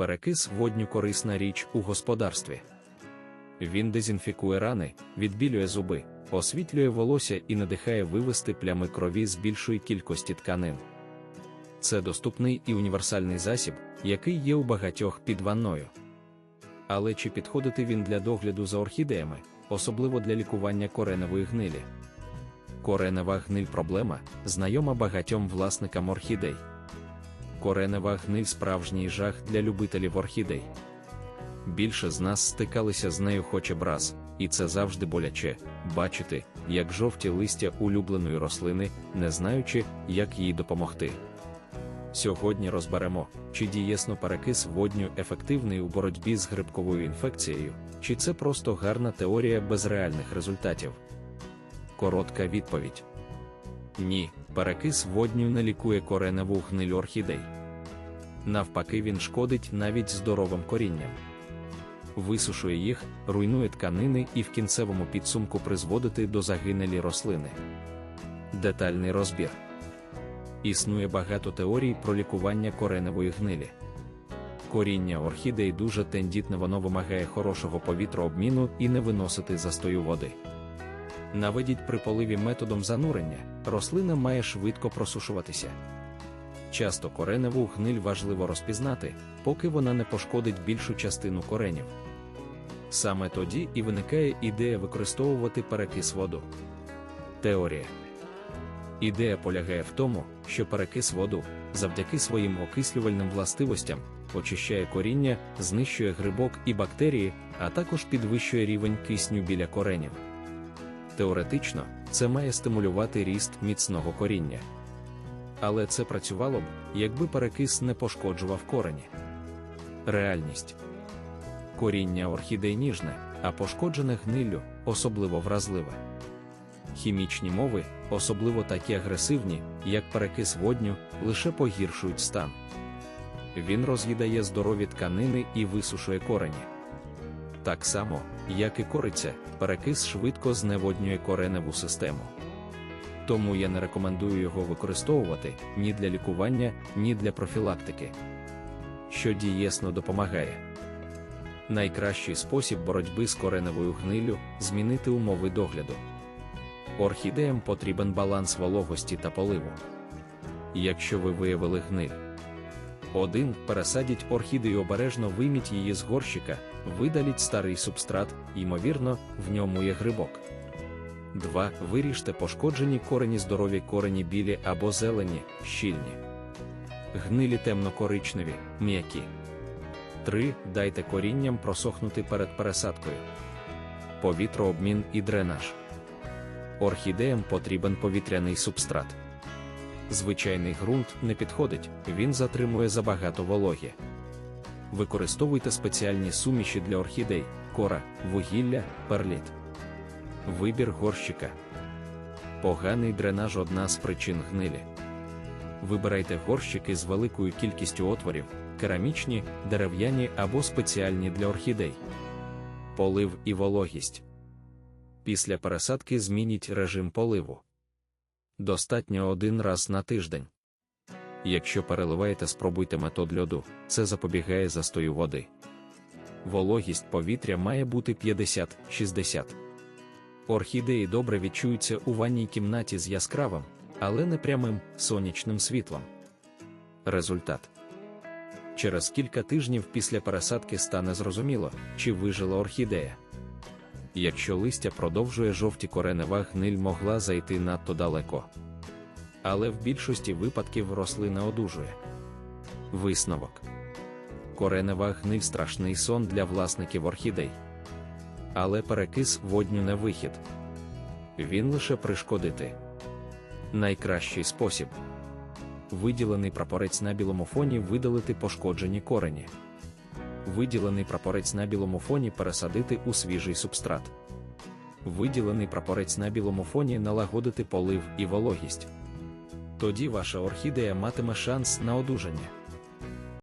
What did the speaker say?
Перекис водню корисна річ у господарстві. Він дезінфікує рани, відбілює зуби, освітлює волосся і надихає вивести плями крові з більшої кількості тканин. Це доступний і універсальний засіб, який є у багатьох під ванною. Але чи підходити він для догляду за орхідеями, особливо для лікування кореневої гнилі? Коренева гниль проблема, знайома багатьом власникам орхідей. Коренева гниль справжній жах для любителів орхідей. Більше з нас стикалися з нею хоч і браз, і це завжди боляче бачити, як жовті листя улюбленої рослини, не знаючи, як їй допомогти. Сьогодні розберемо, чи дієсно перекис водню ефективний у боротьбі з грибковою інфекцією, чи це просто гарна теорія без реальних результатів. Коротка відповідь: Ні, перекис водню не лікує кореневу гниль орхідей. Навпаки, він шкодить навіть здоровим корінням. Висушує їх, руйнує тканини і в кінцевому підсумку призводити до загинелі рослини. Детальний розбір. Існує багато теорій про лікування кореневої гнилі. Коріння орхідей дуже тендітне, воно вимагає хорошого повітрообміну і не виносити застою води. Наведіть при поливі методом занурення, рослина має швидко просушуватися. Часто кореневу гниль важливо розпізнати, поки вона не пошкодить більшу частину коренів. Саме тоді і виникає ідея використовувати перекис воду. Теорія Ідея полягає в тому, що перекис воду, завдяки своїм окислювальним властивостям, очищає коріння, знищує грибок і бактерії, а також підвищує рівень кисню біля коренів. Теоретично, це має стимулювати ріст міцного коріння. Але це працювало б, якби перекис не пошкоджував корені. Реальність коріння орхідей ніжне, а пошкоджене гниллю особливо вразливе. Хімічні мови, особливо такі агресивні, як перекис водню, лише погіршують стан. Він роз'їдає здорові тканини і висушує корені. Так само, як і кориця, перекис швидко зневоднює кореневу систему. Тому я не рекомендую його використовувати ні для лікування, ні для профілактики. Що дієсно допомагає. Найкращий спосіб боротьби з кореневою гнилю змінити умови догляду. Орхідеям потрібен баланс вологості та поливу. Якщо ви виявили гниль, 1. Пересадіть орхідею обережно вийміть її з горщика, видаліть старий субстрат, ймовірно, в ньому є грибок. 2. Виріжте пошкоджені корені здорові корені білі або зелені, щільні. Гнилі темно-коричневі, м'які. 3. Дайте корінням просохнути перед пересадкою. Повітрообмін і дренаж. Орхідеям потрібен повітряний субстрат. Звичайний ґрунт не підходить, він затримує забагато вологі. Використовуйте спеціальні суміші для орхідей, кора, вугілля, перліт. Вибір горщика. Поганий дренаж одна з причин гнилі. Вибирайте горщики з великою кількістю отворів, керамічні, дерев'яні або спеціальні для орхідей. Полив і вологість. Після пересадки змініть режим поливу. Достатньо один раз на тиждень. Якщо переливаєте, спробуйте метод льоду, це запобігає застою води. Вологість повітря має бути 50-60. Орхідеї добре відчуються у ванній кімнаті з яскравим, але не прямим сонячним світлом. Результат через кілька тижнів після пересадки стане зрозуміло, чи вижила орхідея. Якщо листя продовжує жовті коренева гниль могла зайти надто далеко. Але в більшості випадків рослина одужує. Висновок коренева гниль страшний сон для власників орхідей. Але перекис водню не вихід. Він лише пришкодити. Найкращий спосіб виділений прапорець на білому фоні видалити пошкоджені корені. Виділений прапорець на білому фоні пересадити у свіжий субстрат. Виділений прапорець на білому фоні налагодити полив і вологість. Тоді ваша орхідея матиме шанс на одужання.